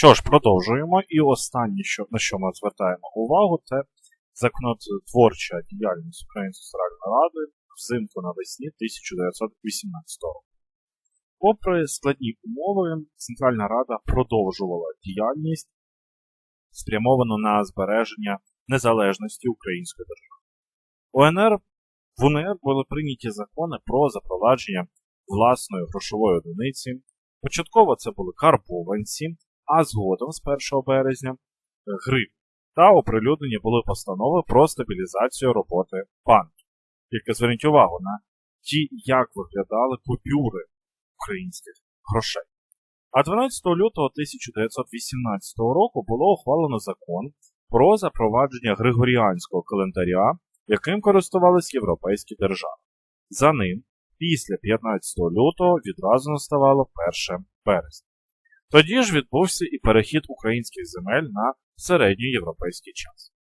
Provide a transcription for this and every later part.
Що ж, продовжуємо. І останнє, що, на що ми звертаємо увагу, це законотворча діяльність Української Центральної Ради взимку навесні 1918 року. Попри складні умови, Центральна Рада продовжувала діяльність, спрямовану на збереження незалежності Української держави. УНР в УНР були прийняті закони про запровадження власної грошової одиниці. Початково це були карбованці, а згодом з 1 березня гривні. Та оприлюднені були постанови про стабілізацію роботи банків. Тільки зверніть увагу на ті, як виглядали купюри українських грошей. А 12 лютого 1918 року було ухвалено закон про запровадження Григоріанського календаря, яким користувались європейські держави. За ним, після 15 лютого, відразу наставало 1 березня. Тоді ж відбувся і перехід українських земель на середньоєвропейський час.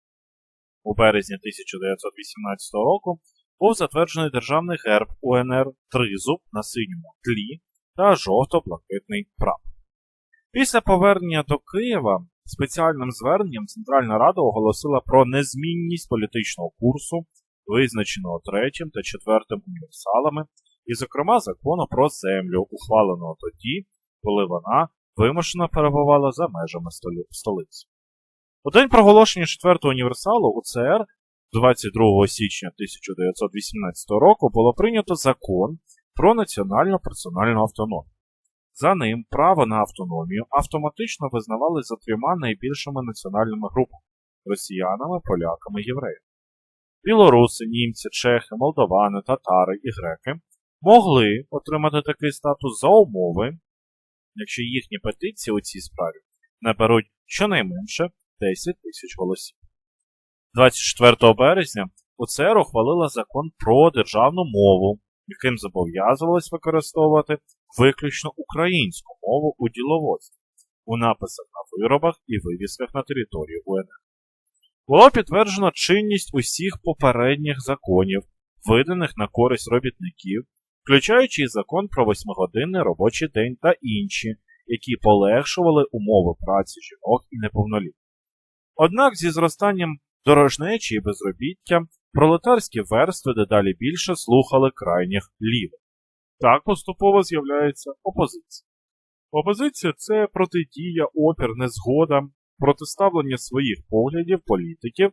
У березні 1918 року був затверджений державний герб УНР Тризуб на синьому тлі та жовто-блакитний прапор. Після повернення до Києва спеціальним зверненням Центральна Рада оголосила про незмінність політичного курсу, визначеного третім та четвертим універсалами, і, зокрема, закону про землю, ухваленого тоді, коли вона вимушено перебувала за межами столиці. У день проголошення четвертого універсалу УЦР 22 січня 1918 року було прийнято закон про національну персональну автономію. За ним право на автономію автоматично визнавали за трьома найбільшими національними групами росіянами, поляками євреями. Білоруси, німці, чехи, молдовани, татари і греки могли отримати такий статус за умови, якщо їхні петиції у цій справі наберуть щонайменше 10 тисяч голосів. 24 березня УЦР ухвалила закон про державну мову, яким зобов'язувалось використовувати виключно українську мову у діловодстві, у написах на виробах і вивісках на території УНР. Було підтверджено чинність усіх попередніх законів, виданих на користь робітників, включаючи і закон про восьмигодинний робочий день та інші, які полегшували умови праці жінок і неповнолітніх. Однак зі зростанням дорожнечі і безробіття пролетарські верстви дедалі більше слухали крайніх лівих. Так поступово з'являється опозиція. Опозиція це протидія, опір, незгода, протиставлення своїх поглядів політиків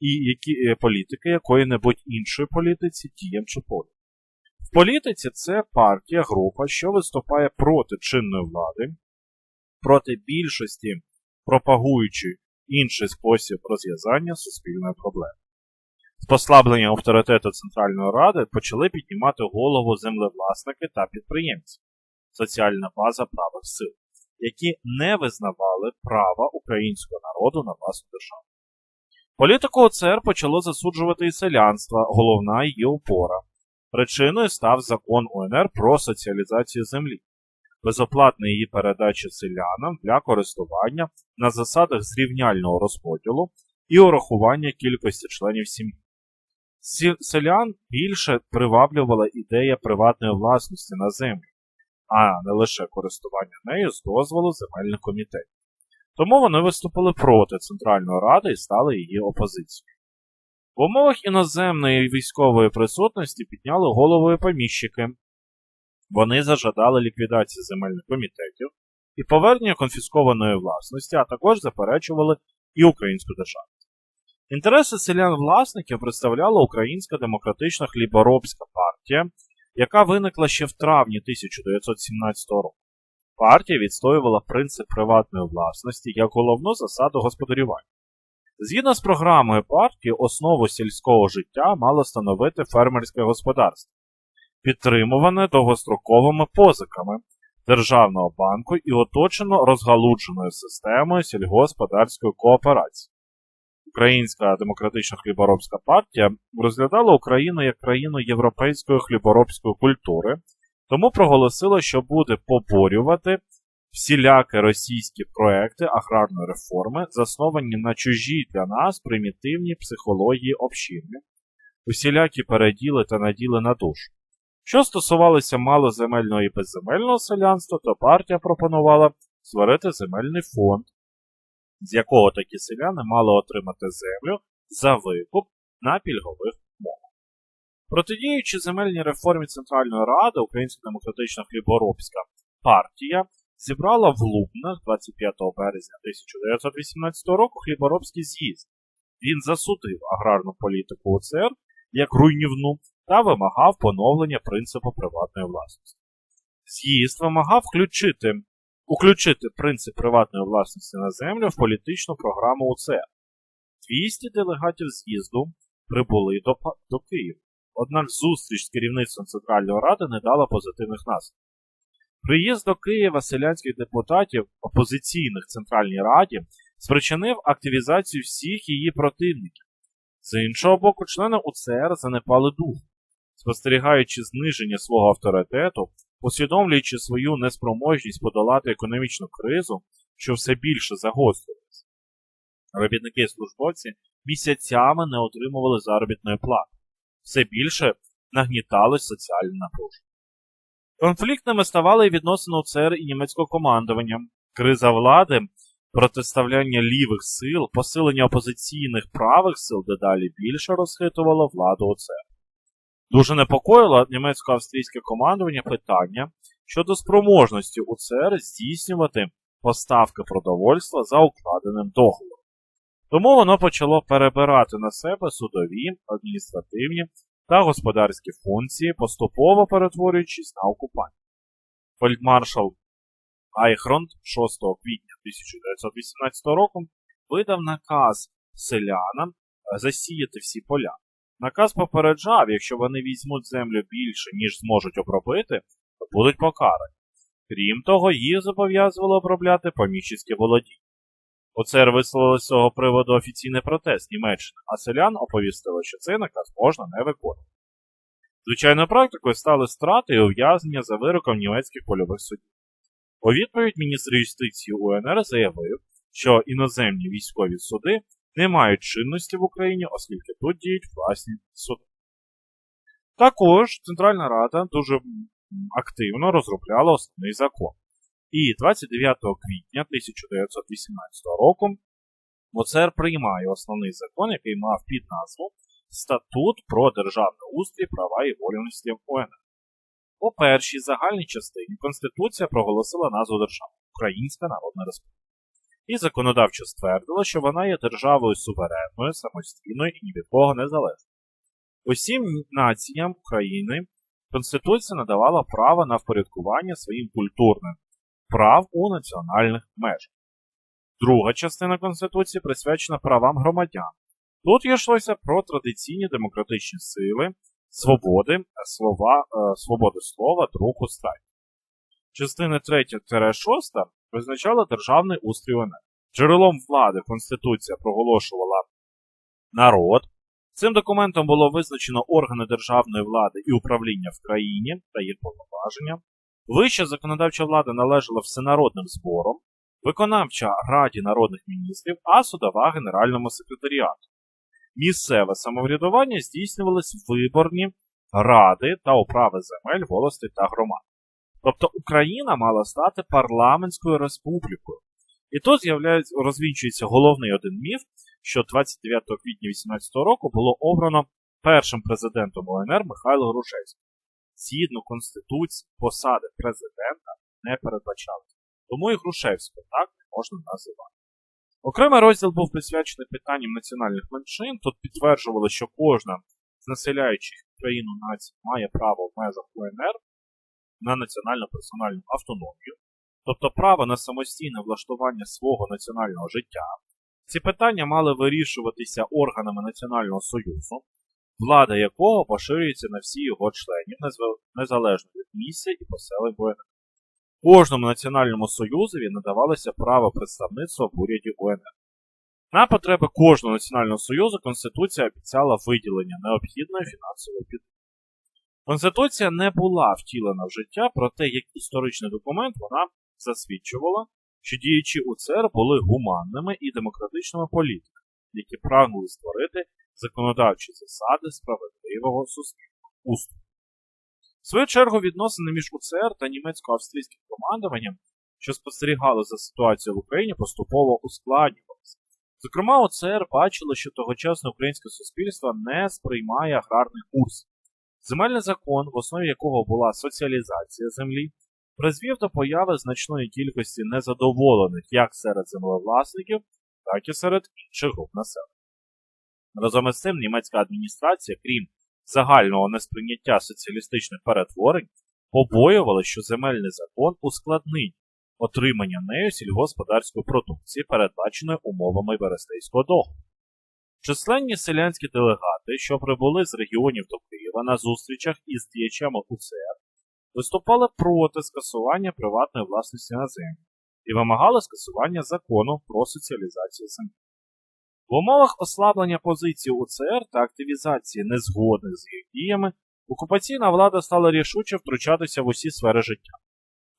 і які, е, політики якої-небудь іншої політиці діям чи поглядом. Політиці це партія, група, що виступає проти чинної влади, проти більшості, пропагуючи інший спосіб розв'язання суспільної проблеми. З послаблення авторитету Центральної Ради почали піднімати голову землевласники та підприємці, соціальна база правих сил, які не визнавали права українського народу на власну державу. Політику ОЦР почало засуджувати і селянство, головна її опора. Причиною став закон УНР про соціалізацію землі, безоплатна її передача селянам для користування на засадах зрівняльного розподілу і урахування кількості членів сім'ї. Селян більше приваблювала ідея приватної власності на землю, а не лише користування нею з дозволу земельних комітетів. Тому вони виступили проти Центральної Ради і стали її опозицією. В умовах іноземної військової присутності підняли головою поміщики. Вони зажадали ліквідації земельних комітетів і повернення конфіскованої власності, а також заперечували і українську державу. Інтереси селян-власників представляла Українська демократична хліборобська партія, яка виникла ще в травні 1917 року. Партія відстоювала принцип приватної власності як головну засаду господарювання. Згідно з програмою партії, основу сільського життя мало становити фермерське господарство, підтримуване довгостроковими позиками Державного банку і оточено розгалудженою системою сільгосподарської кооперації. Українська демократична хліборобська партія розглядала Україну як країну європейської хліборобської культури, тому проголосила, що буде поборювати всілякі російські проекти аграрної реформи, засновані на чужій для нас примітивній психології общини, усілякі переділи та наділи на душу. Що стосувалося малоземельного і безземельного селянства, то партія пропонувала створити земельний фонд, з якого такі селяни мали отримати землю за викуп на пільгових умовах. Протидіючи земельній реформі Центральної Ради, Українська демократична хліборобська партія зібрала в Лубнах 25 березня 1918 року хліборобський з'їзд. Він засудив аграрну політику УЦР як руйнівну та вимагав поновлення принципу приватної власності. З'їзд вимагав включити, уключити принцип приватної власності на землю в політичну програму УЦР. 200 делегатів з'їзду прибули до, до Києва. Однак зустріч з керівництвом Центральної Ради не дала позитивних наслідків. Приїзд до Києва селянських депутатів опозиційних Центральній Раді спричинив активізацію всіх її противників. З іншого боку, члени УЦР занепали дух, спостерігаючи зниження свого авторитету, усвідомлюючи свою неспроможність подолати економічну кризу, що все більше загострювалася. Робітники і службовці місяцями не отримували заробітної плати, все більше нагніталось соціальне напруження. Конфліктними ставали відносини УЦР і німецького командування, криза влади, протиставляння лівих сил, посилення опозиційних правих сил дедалі більше розхитувало владу УЦР. Дуже непокоїло німецько-австрійське командування питання щодо спроможності УЦР здійснювати поставки продовольства за укладеним договором. Тому воно почало перебирати на себе судові, адміністративні та господарські функції, поступово перетворюючись на окупантів. Фельдмаршал Айхронд 6 квітня 1918 року видав наказ селянам е, засіяти всі поля. Наказ попереджав, якщо вони візьмуть землю більше, ніж зможуть обробити, то будуть покарані. Крім того, їх зобов'язували обробляти поміщицьке володіння. ОЦР висловили з цього приводу офіційний протест Німеччини, а селян оповістили, що цей наказ можна не виконувати. Звичайною практикою стали страти і ув'язнення за вироком німецьких польових судів. У відповідь міністр юстиції УНР заявив, що іноземні військові суди не мають чинності в Україні, оскільки тут діють власні суди. Також Центральна Рада дуже активно розробляла основний закон. І 29 квітня 1918 року ОЦР приймає основний закон, який мав під назву Статут про державний устрій, права і вольності УНР. У першій загальній частині Конституція проголосила назву держави Українська Народна Республіка. І законодавчо ствердила, що вона є державою суверенною, самостійною і ні від кого незалежною. Усім націям України Конституція надавала право на впорядкування своїм культурним прав у національних межах. Друга частина Конституції присвячена правам громадян. Тут йшлося про традиційні демократичні сили, свободи, слова, е, свободи слова, друку страйку. Частини 3-6 визначала державний устрій УНР. Джерелом влади Конституція проголошувала народ. Цим документом було визначено органи державної влади і управління в країні та їх повноваження. Вища законодавча влада належала всенародним зборам, виконавча Раді народних міністрів, а судова Генеральному секретаріату. Місцеве самоврядування здійснювалися виборні ради та управи земель, волостей та громад. Тобто Україна мала стати парламентською республікою. І тут розвінчується головний один міф, що 29 квітня 2018 року було обрано першим президентом УНР Михайло Грушевський. Згідно Конституції, посади президента не передбачалися. Тому і Грушевського так не можна називати. Окремий розділ був присвячений питанням національних меншин. Тут підтверджували, що кожна з населяючих країну націй має право в межах УНР на національну персональну автономію, тобто право на самостійне влаштування свого національного життя. Ці питання мали вирішуватися органами Національного Союзу, влада якого поширюється на всі його членів, незалежно від місця і поселень УНР. Кожному національному союзові надавалося право представництва в уряді УНР. На потреби кожного національного союзу Конституція обіцяла виділення необхідної фінансової підтримки. Конституція не була втілена в життя, проте як історичний документ вона засвідчувала, що діячі УЦР були гуманними і демократичними політиками, які прагнули створити законодавчі засади справедливого суспільного устрою. В свою чергу відносини між УЦР та німецько-австрійським командуванням що спостерігали за ситуацією в Україні, поступово ускладнювалися. Зокрема, ОЦР бачили, що тогочасне українське суспільство не сприймає аграрний курс. Земельний закон, в основі якого була соціалізація землі, призвів до появи значної кількості незадоволених як серед землевласників, так і серед інших груп населення. Разом із цим німецька адміністрація, крім загального несприйняття соціалістичних перетворень, побоювали, що земельний закон ускладнить отримання нею сільгосподарської продукції, передбаченої умовами Берестейського договору. Численні селянські делегати, що прибули з регіонів до Києва на зустрічах із діячами УЦР, виступали проти скасування приватної власності на землю і вимагали скасування закону про соціалізацію землі. В умовах ослаблення позиції УЦР та активізації незгодних з їх діями, окупаційна влада стала рішуче втручатися в усі сфери життя.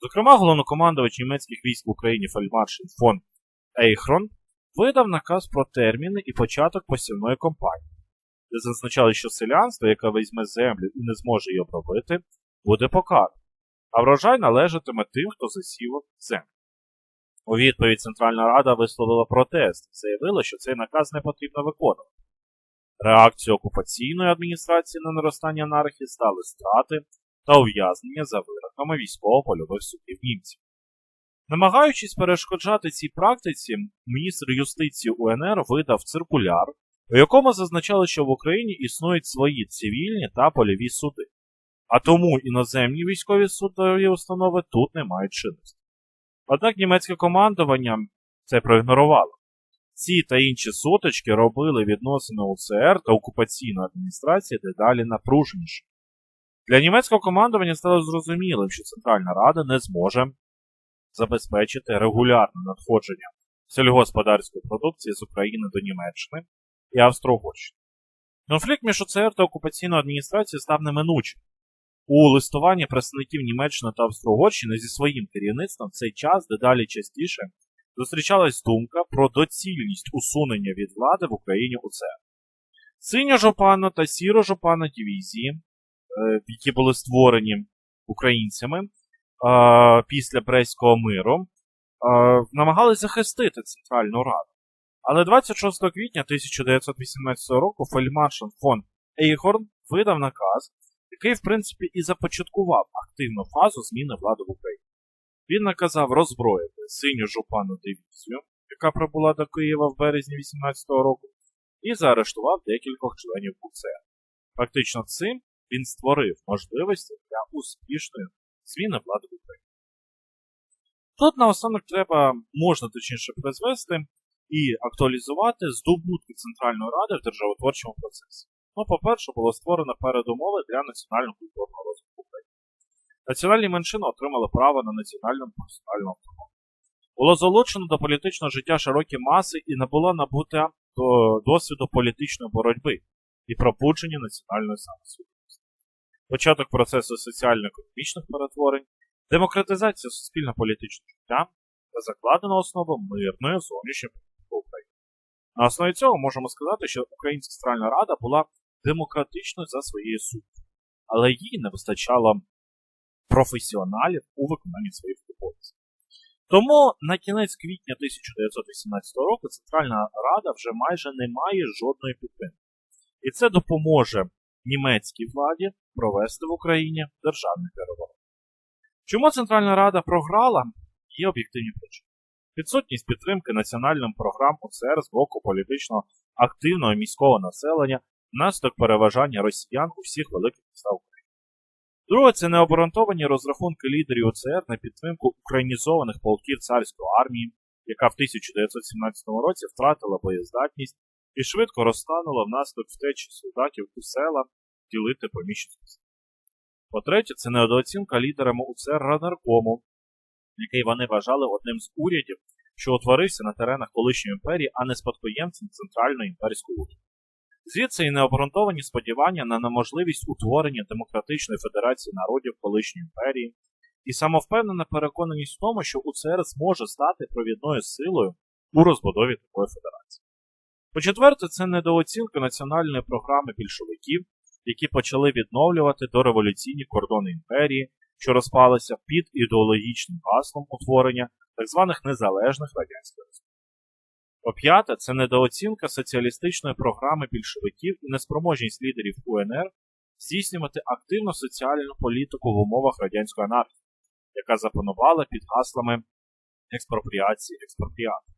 Зокрема, головнокомандувач німецьких військ в Україні фельдмаршал фон Ейхрон видав наказ про терміни і початок посівної кампанії, де зазначали, що селянство, яке візьме землю і не зможе її обробити, буде покарано, а врожай належатиме тим, хто засів землю. У відповідь Центральна Рада висловила протест і заявила, що цей наказ не потрібно виконувати. Реакцією окупаційної адміністрації на наростання анархії стали страти та ув'язнення за вироками військово-польових судів німців. Намагаючись перешкоджати цій практиці, міністр юстиції УНР видав циркуляр, у якому зазначали, що в Україні існують свої цивільні та польові суди, а тому іноземні військові судові установи тут не мають чинності. Однак німецьке командування це проігнорувало. Ці та інші сутички робили відносини УЦР та окупаційної адміністрації дедалі напруженіше. Для німецького командування стало зрозумілим, що Центральна Рада не зможе забезпечити регулярне надходження сільгосподарської продукції з України до Німеччини і Австро-Угорщини. Конфлікт між УЦР та окупаційною адміністрацією став неминучим. У листуванні представників Німеччини та Австро-Угорщини зі своїм керівництвом в цей час дедалі частіше зустрічалась думка про доцільність усунення від влади в Україні УЦР. Синьо-жопана та сіро-жопана дивізії, е, які були створені українцями е, після Брестського миру, е, намагалися захистити Центральну Раду. Але 26 квітня 1918 року фельдмаршал фон Ейхорн видав наказ, який, в принципі, і започаткував активну фазу зміни влади в Україні. Він наказав роззброїти синю жупану дивізію, яка прибула до Києва в березні 18-го року, і заарештував декількох членів УЦР. Фактично цим він створив можливості для успішної зміни влади в Україні. Тут наостанок треба, можна точніше призвести і актуалізувати здобутки Центральної Ради в державотворчому процесі. Ну, по-перше, було створено передумови для національно-культурного розвитку України. Національні меншини отримали право на національну персональну автономію. Було залучено до політичного життя широкі маси і не було набуте до досвіду політичної боротьби і пробудження національної самосвідомості. Початок процесу соціально-економічних перетворень, демократизація суспільно-політичного життя та закладена основа мирної зовнішньої політики України. На основі цього можемо сказати, що Українська Центральна Рада була демократичною за своєю суттю, але їй не вистачало професіоналів у виконанні своїх обов'язків. Тому на кінець квітня 1918 року Центральна Рада вже майже не має жодної підтримки. І це допоможе німецькій владі провести в Україні державний переворот. Чому Центральна Рада програла, є об'єктивні причини. Відсутність підтримки національним програм УЦР з боку політично активного міського населення внаслідок переважання росіян у всіх великих містах України. Друге, це необґрунтовані розрахунки лідерів УЦР на підтримку українізованих полків царської армії, яка в 1917 році втратила боєздатність і швидко розтанула внаслідок втечі солдатів у села ділити поміщення. По-третє, це недооцінка лідерами УЦР Раднаркому, який вони вважали одним з урядів, що утворився на теренах колишньої імперії, а не спадкоємцем центральної імперської уряду. Звідси і необґрунтовані сподівання на неможливість утворення демократичної федерації народів колишньої імперії, і самовпевнена переконаність в тому, що УЦР зможе стати провідною силою у розбудові такої федерації. По-четверте, це недооцінка національної програми більшовиків, які почали відновлювати дореволюційні кордони імперії що розпалися під ідеологічним гаслом утворення так званих незалежних радянських республік. По-п'яте, це недооцінка соціалістичної програми більшовиків і неспроможність лідерів УНР здійснювати активну соціальну політику в умовах радянської анархії, яка запанувала під гаслами експропріації експропріату.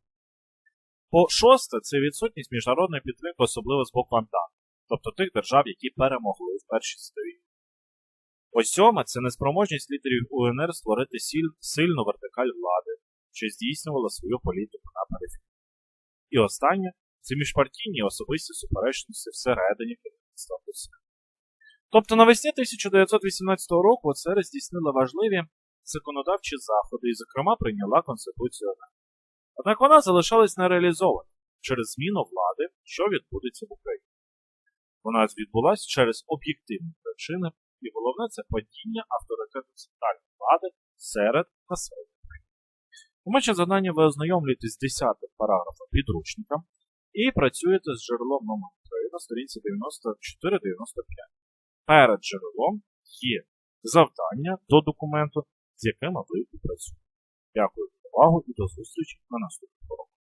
По шосте, це відсутність міжнародної підтримки, особливо з боку Антанти, тобто тих держав, які перемогли в Першій світовій. По сьоме, це неспроможність лідерів УНР створити сіль- сильну вертикаль влади, що здійснювала свою політику на периферії. І останнє це міжпартійні особисті суперечності всередині керівництва Росії. Тобто навесні 1918 року ОЦР здійснила важливі законодавчі заходи і, зокрема, прийняла Конституцію ОНР. Однак вона залишалась нереалізована через зміну влади, що відбудеться в Україні. Вона відбулася через об'єктивні причини, і головне це падіння авторитету центральної влади серед населення. Умочі завдання ви ознайомлюєтесь з 10 параграфом підручника і працюєте з джерелом номер 3 на сторінці 94-95. Перед джерелом є завдання до документу, з якими ви працюєте. Дякую за увагу і до зустрічі на наступному уроку.